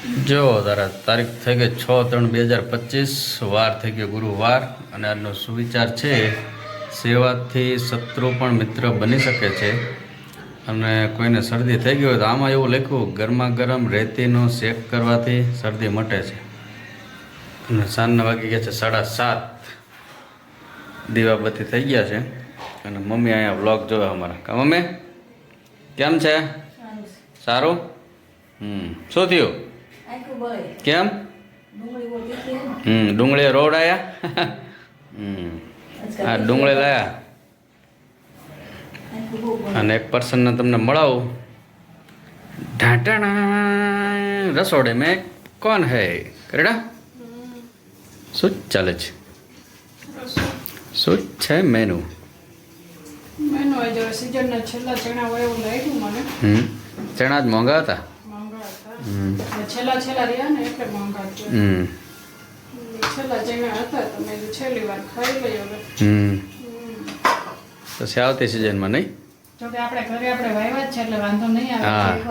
જો તારા તારીખ થઈ ગઈ છ ત્રણ બે હજાર પચીસ વાર થઈ ગયો ગુરુવાર અને આજનો સુવિચાર છે સેવાથી શત્રુ પણ મિત્ર બની શકે છે. અને કોઈને શરદી થઈ ગઈ હોય તો આમાં એવું લખ્યું ગરમા ગરમ રેતીનો શેક કરવાથી શરદી મટે છે. અને સાંજના વાગી ગયા છે સાડા સાત. દીવાબત્તી થઈ ગયા છે. અને મમ્મી અહીંયા વ્લોગ જોવે અમારા. કા મમ્મી? કેમ છે? સારું. હમ. શું થયું? કેમ હમ ડુંગળી રોડ આયા હમ હા ડુંગળી લાયા અને એક પર્સનને તમને મળાવું ઢાંટણા રસોડે મેં કોણ હે કરેડા શું ચાલે છે શું છે મેનુ મેનુ આજે સીઝનના છેલ્લા ચણા હોય એવું લાગ્યું મને હમ ચણા જ મોંઘા હતા મોંઘા હતા હમ એટલે છેલ્લા છેલ્લા રહ્યા ને એટલે મોંઘા હમ. છેલ્લા ચણા હતા તો મેં છેલ્લી વાર ખાઈ લઈ હવે. હમ. હમ. પછી આવતી સિઝનમાં નહીં? જોકે આપણે ઘરે આપણે વાવ્યા જ છે એટલે વાંધો નહીં હા. આવે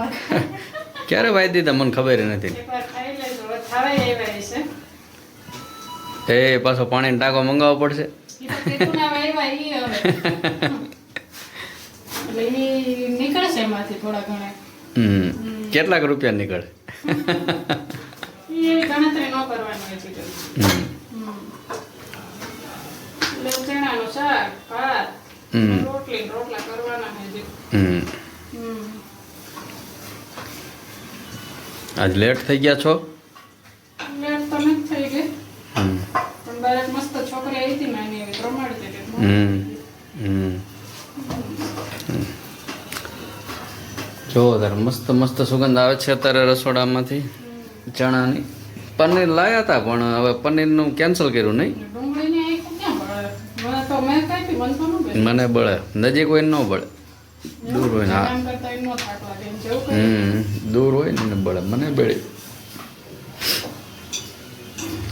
ક્યારે વાઈ દીધા? મને ખબર નથી. એકવાર ખાઈ લઈશું હવે આવ્યા છે એ પાછો પાણીનો ટાંકો મંગાવવો પડશે. નીકળશે એમાંથી થોડા ઘણા. હમ. કેટલાક રૂપિયા નીકળે? ન ને. આજ લેટ થઈ ગયા છો? લેટ તો નથી થઈ ગઈ. હમ. પણ બાર મસ્ત છોકરી આવી હતી નાની એવી રમાડતી હમ. જો તારે મસ્ત મસ્ત સુગંધ આવે છે અત્યારે રસોડામાંથી ચણાની. પનીર લાયા હતા પણ હવે પનીરનું કેન્સલ કર્યું નહીં? મને બળે. નજીક હોય ન બળે. દૂર હોય ને હા. હમ દૂર હોય ને બળે. મને બળે.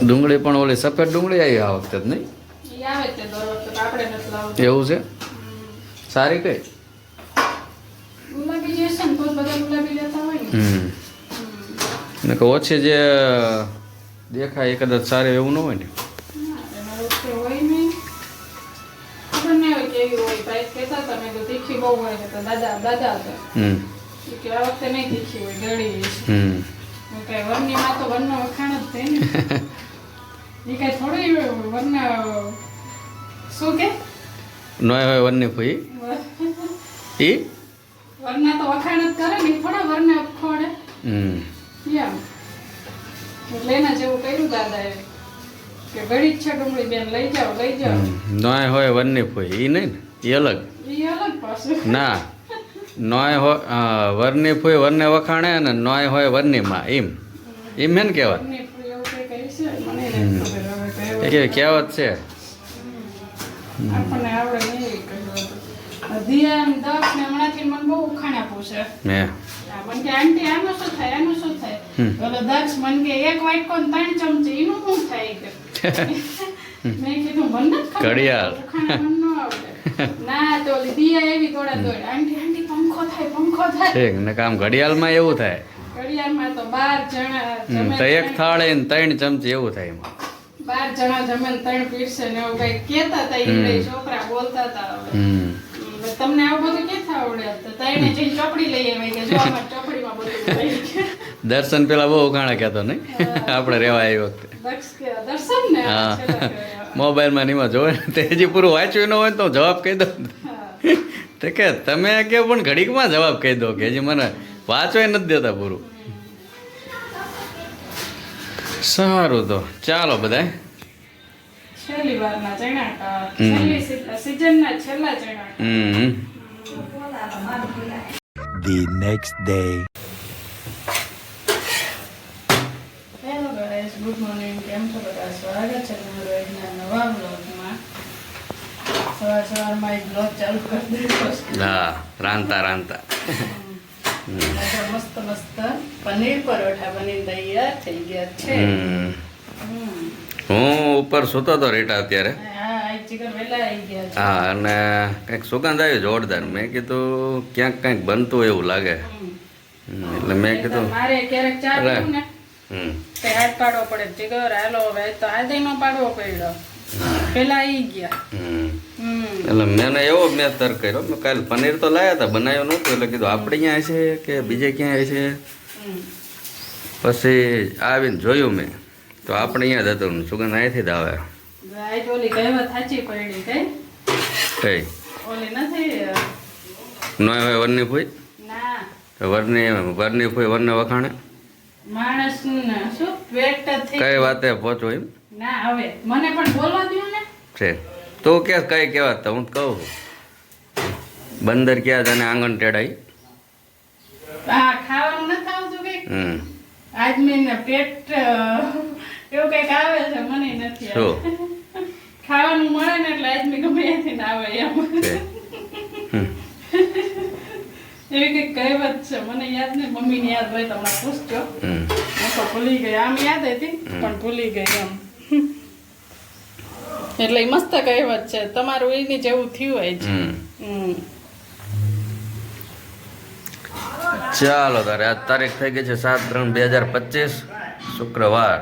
ડુંગળી પણ ઓલી સફેદ ડુંગળી આવી આ વખતે જ નહીં. એવું છે? સારી કઈ ગુલાબી જે હશે ને તો જ બધા ગુલાબી લેતા હોય ને કે ઓછી જે દેખાય એ કદાચ સારી એવું ન હોય ને. ના, હોય નહીં. ખબર નહીં હવે કેવી હોય. ભાઈ કહેતા હતા, મેં કીધું તીખી બહુ હોય છે. તો દાદા દાદા હતા. હમ. ઈ કે આ વખતે નહીં તીખી હોય ગળી છે. હમ. હું કઈ વરની માં તો વરનો વખાણ જ થાય ને. એ કઈ થોડી વરના શું કે? નોય હોય વનની ફૂઈ ઈ? વરના તો વખાણ જ કરે ને થોડા વરને ખોડે. હમ. એટલે એના જેવું કર્યું દાદાએ કે ઘડી છે ડુંગળી બેન લઈ જાઓ લઈ જાઓ. નોય હોય વનની ફૂઈ એ નહીં ને એ અલગ. એ અલગ પાછું. ના નોય હોય વરની ફૂઈ વરને વખાણે અને નોય હોય વરની માં એમ. એમ વરની મને નથી ખબર હવે કહેવત. એ કે કહેવત છે આપણને આવડે નહીં એવી કહેવત. ધ્યાન દક્ષ ને હમણાંથી મને બહુ ઉખાણા પૂછે મને કે આંટી આનું શું થાય? આનું શું થાય. ઓલો દક્ષ મને કે એક વાટકો ને ત્રણ ચમચી એનું શું થાય? કે. મેં કીધું મને ઘડિયાળ. ન આવડે. ના તો દિયા એવી દોડા દોડ. આંટી આંટી પંખો થાય પંખો થાય. ને કામ ઘડિયાળમાં એવું થાય? ઘડિયાળમાં તો બાર જણા તો એક થાળી ને ત્રણ ચમચી એવું થાય એમાં. બાર જણા જમે ત્રણ પીરસે ને એવું કઈ કેતા હતા. છોકરા બોલતા હતા તમને આવું બધું ક્યાંથી આવડે? તો તઈને જઈને ચોપડી લઈ આવે કે જો આમાં ચોપડીમાં બધું દર્શન પેલા બહુ ઘણા કહેતો નહીં. આપણે રહેવા આવી વખતે. દર્શન ને? હા. મોબાઈલમાં ને એમાં જોવે ને તે હજી પૂરું વાંચ્યું ન હોય તો જવાબ કહી દો તે તો કે તમે કે પણ ઘડીકમાં જવાબ કહી દો કે હજી મને વાંચવાય નથી દેતા પૂરું. સારું તો ચાલો બધાય. છેલ્લી વારના ચણાકા છેલ્લી સિઝનના છેલ્લા હમ. The next day. Hello guys good morning કેમ છો બધા? સ્વાગત છે તમારું આજના નવા બ્લોગમાં સવાર સવારમાં એક બ્લોગ ચાલુ કરી દીધો છે. હા રાંધતા રાંધતા. મસ્ત મસ્ત પનીર પરોઠા બની તૈયાર થઈ ગયા છે. હમ. હું ઉપર સૂતો હતો રેટા અત્યારે. હા અને કંઈક સુગંધ આવી જોરદાર. મેં કીધું ક્યાંક કંઈક બનતું એવું લાગે. એટલે મેં કીધું એટલે મેં એવો મેં તર્ક કર્યો. મેં કાલે પનીર તો લાયા હતા બનાવ્યું નહોતું એટલે કીધું આપણે ક્યાં છે કે બીજે ક્યાં છે પછી આવીને જોયું મેં. તો આપણે અહીંયા જ હતું. સુગંધ અહીંયાથી જ આવે. આજ ઓલી કહેવત સાચી પડી કઈ? કઈ? ઓલી નથી? નો હોય વરની ફૂઈ? ના. વરની વરની ફૂઈ વરને વખાણે? માણસ શું? પેટ કઈ વાતે પહોંચો એમ? ના હવે. મને પણ બોલવા દો ને. છે. તું કે કઈ કહેવાત? તો હું કહું. બંદર ક્યાં તને આંગણ ટેડાઈ? આ ખાવાનું નથી આવતું હમ. આદમી ને પેટ એવું કંઈક આવે છે મને નથી ખાવાનું મળે ને એટલે આદમી ગમે ત્યાંથી ના આવે એમ. એવી કઈ કહેવત છે મને યાદ નહીં મમ્મી ને યાદ હોય તમને પૂછજો. હું તો ભૂલી ગઈ આમ યાદ હતી પણ ભૂલી ગઈ એમ. એટલે મસ્ત કહેવત છે તમારું એની જેવું થયું હોય છે. ચાલો તારે આજ તારીખ થઈ ગઈ છે સાત ત્રણ બે હજાર પચીસ શુક્રવાર.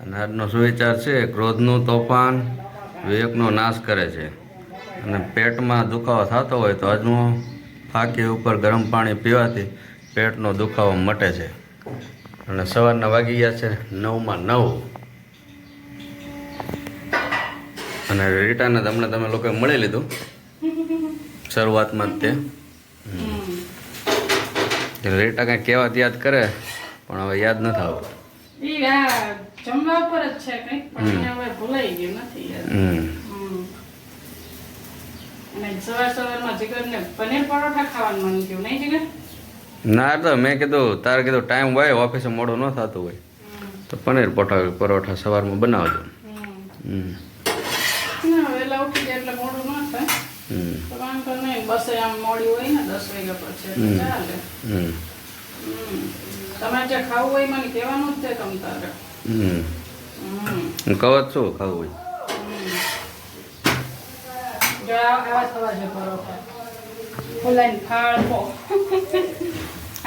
અને આજનો સુવિચાર છે, ક્રોધનું તોફાન, વિવેકનો નાશ કરે છે. અને પેટમાં દુખાવો થતો હોય તો અજમો ફાકી ઉપર ગરમ પાણી પીવાથી પેટનો દુખાવો મટે છે. અને સવારના વાગી ગયા છે નવમાં નવ. અને રીટાને તમને તમે લોકોએ મળી લીધું. શરૂઆતમાં જ તે. રીટા કાંઈ કહેવાત યાદ કરે, પણ હવે યાદ નથી આવતું. જમવા પર જ છે કંઈક પણ હવે ભૂલાઈ ગયું નથી. અને સવાર સવારમાં જીગરને પનીર પરોઠા ખાવાનું મન થયું નહીં જીગર? ના તો મેં કીધું તારે કીધું ટાઈમ હોય ઓફિસે મોડું ન થતું હોય. તો પનીર પરોઠા પરોઠા સવારમાં બનાવજો. વહેલા ઉઠી જાય એટલે મોડું ન થાય. હમ. તો વાંધો નહીં બસ આમ મોડી હોય ને દસ વાગ્યા પછી ચાલે. તમારે જે ખાવું હોય મને કહેવાનું જ છે તમ તારે. હમ. કવચ શું ખાવું હોય.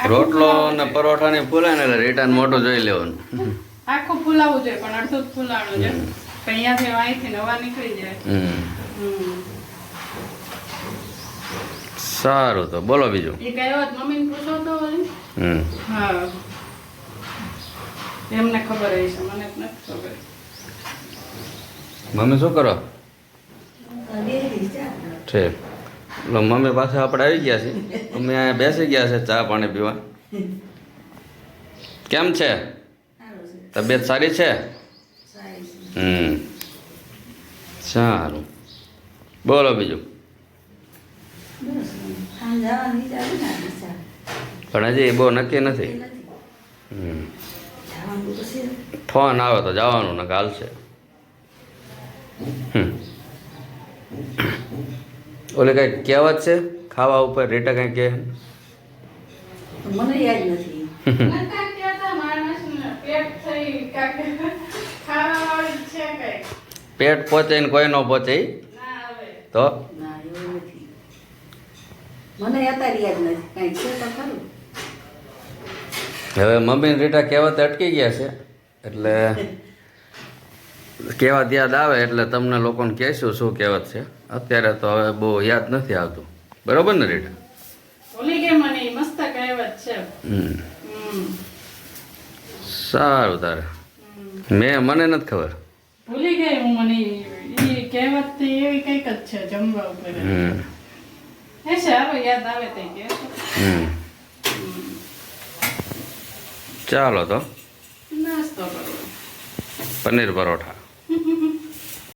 રોટલો ને પરોઠા. ને ફૂલે ને એટલે રીટાને મોટો જોઈ લેવાનું. આખું ફૂલાવું જોઈએ પણ અડધું જ ફૂલાણું છે. અહીંયાથી અહીંથી નવા નીકળી જાય. હમ. હમ. સારું તો બોલો બીજું. એ કહેવત મમ્મીને પૂછો તો હમ. હા. એમને ખબર હશે મને નથી ખબર. મમ્મી શું કરો? છે એટલે મમ્મી પાસે આપણે આવી ગયા છીએ. અમે અહીંયા બેસી ગયા છે ચા પાણી પીવા. કેમ છે? તબિયત સારી છે? હમ. સારું. બોલો બીજું. પણ હજી એ બહુ નક્કી નથી ફોન આવે તો જવાનું ને હમ. ઓલી કઈ કહેવત છે? ખાવા ઉપર રીટા કઈ કે મને યાદ નથી. કાંઈક પેટ કાંઈક કાંઈક. પહોંચે ને કોઈ ન પહોંચે તો? ના એવું નથી. મને અત્યારે યાદ નથી. કાંઈ છે તો ખરું. હવે મમ્મી રીટા કહેવત અટકી ગયા છે. એટલે કહેવત યાદ આવે એટલે તમને લોકોને કહેશું શું કહેવત છે. અત્યારે તો હવે બહુ યાદ નથી આવતું. બરોબર ને રીટા. સારું તારે. મેં મને નથી ખબર. ભૂલી ગઈ હું મને ઈ- ઈ કહેવત એવી કંઈક જ છે જમવા ઉપર. હમ. એ યાદ આવે તે કે. ચાલો તો. નાસ્તો કરવો પનીર પરોઠા